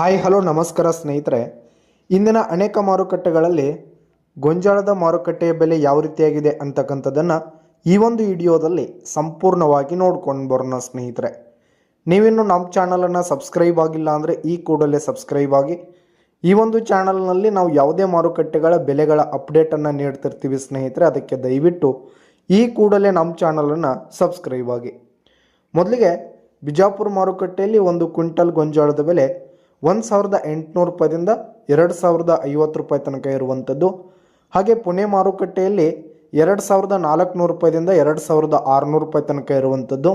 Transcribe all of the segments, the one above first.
Hi, hello, ನಮಸ್ಕಾರ ಸ್ನೇಹಿತರೆ. ಇಂದಿನ ಅನೇಕ ಮಾರುಕಟ್ಟೆಗಳಲ್ಲಿ ಗೊಂಜಾಳದ ಮಾರುಕಟ್ಟೆಯ ಬೆಲೆ ಯಾವ ರೀತಿಯಾಗಿದೆ ಅಂತಕ್ಕಂಥದ್ದನ್ನು ಈ ಒಂದು ವಿಡಿಯೋದಲ್ಲಿ ಸಂಪೂರ್ಣವಾಗಿ ನೋಡ್ಕೊಂಡು ಬರೋಣ ಸ್ನೇಹಿತರೆ. ನೀವಿನ್ನು ನಮ್ಮ ಚಾನಲನ್ನು ಸಬ್ಸ್ಕ್ರೈಬ್ ಆಗಿಲ್ಲ ಅಂದರೆ ಈ ಕೂಡಲೇ ಸಬ್ಸ್ಕ್ರೈಬ್ ಆಗಿ. ಈ ಒಂದು ಚಾನಲ್ನಲ್ಲಿ ನಾವು ಯಾವುದೇ ಮಾರುಕಟ್ಟೆಗಳ ಬೆಲೆಗಳ ಅಪ್ಡೇಟನ್ನು ನೀಡ್ತಿರ್ತೀವಿ ಸ್ನೇಹಿತರೆ, ಅದಕ್ಕೆ ದಯವಿಟ್ಟು ಈ ಕೂಡಲೇ ನಮ್ಮ ಚಾನಲನ್ನು ಸಬ್ಸ್ಕ್ರೈಬ್ ಆಗಿ. ಮೊದಲಿಗೆ ಬಿಜಾಪುರ ಮಾರುಕಟ್ಟೆಯಲ್ಲಿ ಒಂದು ಕ್ವಿಂಟಲ್ ಗೊಂಜಾಳದ ಬೆಲೆ ಒಂದು ಸಾವಿರದ ಎಂಟುನೂರು ರೂಪಾಯಿದಿಂದ ಎರಡು ಸಾವಿರದ ಐವತ್ತು ರೂಪಾಯಿ ತನಕ ಇರುವಂಥದ್ದು. ಹಾಗೆ ಪುಣೆ ಮಾರುಕಟ್ಟೆಯಲ್ಲಿ ಎರಡು ಸಾವಿರದ ನಾಲ್ಕುನೂರು ರೂಪಾಯಿದಿಂದ ಎರಡು ಸಾವಿರದ ಆರುನೂರು ರೂಪಾಯಿ ತನಕ ಇರುವಂಥದ್ದು.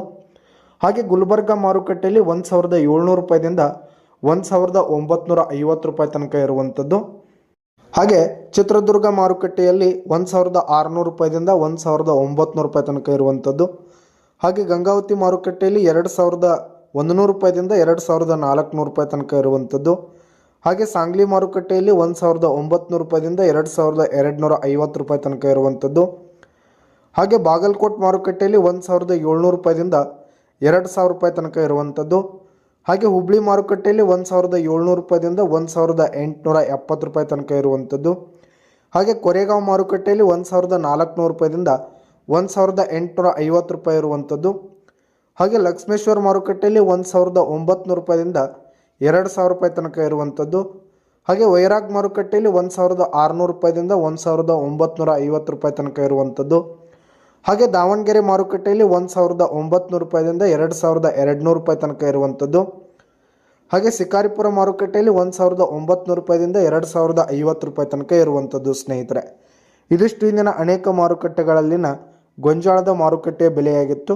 ಹಾಗೆ ಗುಲ್ಬರ್ಗ ಮಾರುಕಟ್ಟೆಯಲ್ಲಿ ಒಂದು ಸಾವಿರದ ಏಳ್ನೂರು ರೂಪಾಯಿದಿಂದ ಒಂದು ಸಾವಿರದ ಒಂಬತ್ನೂರ ಐವತ್ತು ರೂಪಾಯಿ ತನಕ ಇರುವಂಥದ್ದು. ಹಾಗೆ ಚಿತ್ರದುರ್ಗ ಮಾರುಕಟ್ಟೆಯಲ್ಲಿ ಒಂದು ಸಾವಿರದ ಆರುನೂರು ರೂಪಾಯಿದಿಂದ ಒಂದು ಸಾವಿರದ ಒಂಬತ್ನೂರು ರೂಪಾಯಿ ತನಕ ಇರುವಂಥದ್ದು. ಹಾಗೆ ಗಂಗಾವತಿ ಮಾರುಕಟ್ಟೆಯಲ್ಲಿ ಎರಡು ಸಾವಿರದ ಒಂದು ನೂರು ರೂಪಾಯಿದಿಂದ ಎರಡು ಸಾವಿರದ ನಾಲ್ಕುನೂರು ರೂಪಾಯಿ ತನಕ ಇರುವಂಥದ್ದು. ಹಾಗೆ ಸಾಂಗ್ಲಿ ಮಾರುಕಟ್ಟೆಯಲ್ಲಿ ಒಂದು ಸಾವಿರದ ಒಂಬತ್ನೂರು ರೂಪಾಯಿದಿಂದ ಎರಡು ಸಾವಿರದ ಎರಡು ನೂರ ಐವತ್ತು ರೂಪಾಯಿ ತನಕ ಇರುವಂಥದ್ದು. ಹಾಗೆ ಬಾಗಲಕೋಟ್ ಮಾರುಕಟ್ಟೆಯಲ್ಲಿ ಒಂದು ಸಾವಿರದ ಏಳ್ನೂರು ರೂಪಾಯಿದಿಂದ ಎರಡು ಸಾವಿರ ರೂಪಾಯಿ ತನಕ ಇರುವಂಥದ್ದು. ಹಾಗೆ ಹುಬ್ಳಿ ಮಾರುಕಟ್ಟೆಯಲ್ಲಿ ಒಂದು ಸಾವಿರದ ಏಳ್ನೂರು ರೂಪಾಯಿದಿಂದ ಒಂದು ಸಾವಿರದ ಎಂಟುನೂರ ಎಪ್ಪತ್ತು ರೂಪಾಯಿ ತನಕ ಇರುವಂಥದ್ದು. ಹಾಗೆ ಕೊರೆಗಾಂವ್ ಮಾರುಕಟ್ಟೆಯಲ್ಲಿ ಒಂದು ಸಾವಿರದ ನಾಲ್ಕುನೂರು ರೂಪಾಯಿದಿಂದ ಒಂದು ಸಾವಿರದ ಎಂಟುನೂರ ಐವತ್ತು ರೂಪಾಯಿ ಇರುವಂಥದ್ದು. ಹಾಗೆ ಲಕ್ಷ್ಮೇಶ್ವರ ಮಾರುಕಟ್ಟೆಯಲ್ಲಿ ಒಂದು ಸಾವಿರದ ಒಂಬತ್ನೂರು ರೂಪಾಯಿಂದ ಎರಡು ಸಾವಿರ ರೂಪಾಯಿ ತನಕ ಇರುವಂಥದ್ದು ಹಾಗೆ ವೈರಾಗ್ ಮಾರುಕಟ್ಟೆಯಲ್ಲಿ ಒಂದು ಸಾವಿರದ ಆರುನೂರು ರೂಪಾಯಿದಿಂದ ಒಂದು ಸಾವಿರದ ಒಂಬತ್ನೂರ ಐವತ್ತು ರೂಪಾಯಿ ತನಕ ಇರುವಂಥದ್ದು ಹಾಗೆ ದಾವಣಗೆರೆ ಮಾರುಕಟ್ಟೆಯಲ್ಲಿ ಒಂದು ಸಾವಿರದ ಒಂಬತ್ನೂರು ರೂಪಾಯಿದಿಂದ ಎರಡು ಸಾವಿರದ ಎರಡುನೂರು ರೂಪಾಯಿ ತನಕ ಇರುವಂಥದ್ದು ಹಾಗೆ ಶಿಕಾರಿಪುರ ಮಾರುಕಟ್ಟೆಯಲ್ಲಿ ಒಂದು ಸಾವಿರದ ಒಂಬತ್ನೂರು ರೂಪಾಯಿದಿಂದ ಎರಡು ಸಾವಿರದ ಐವತ್ತು ರೂಪಾಯಿ ತನಕ ಇರುವಂಥದ್ದು ಸ್ನೇಹಿತರೆ. ಇದಿಷ್ಟು ಇಂದಿನ ಅನೇಕ ಮಾರುಕಟ್ಟೆಗಳಲ್ಲಿನ ಗೊಂಜಾಳದ ಮಾರುಕಟ್ಟೆಯ ಬೆಲೆಯಾಗಿತ್ತು.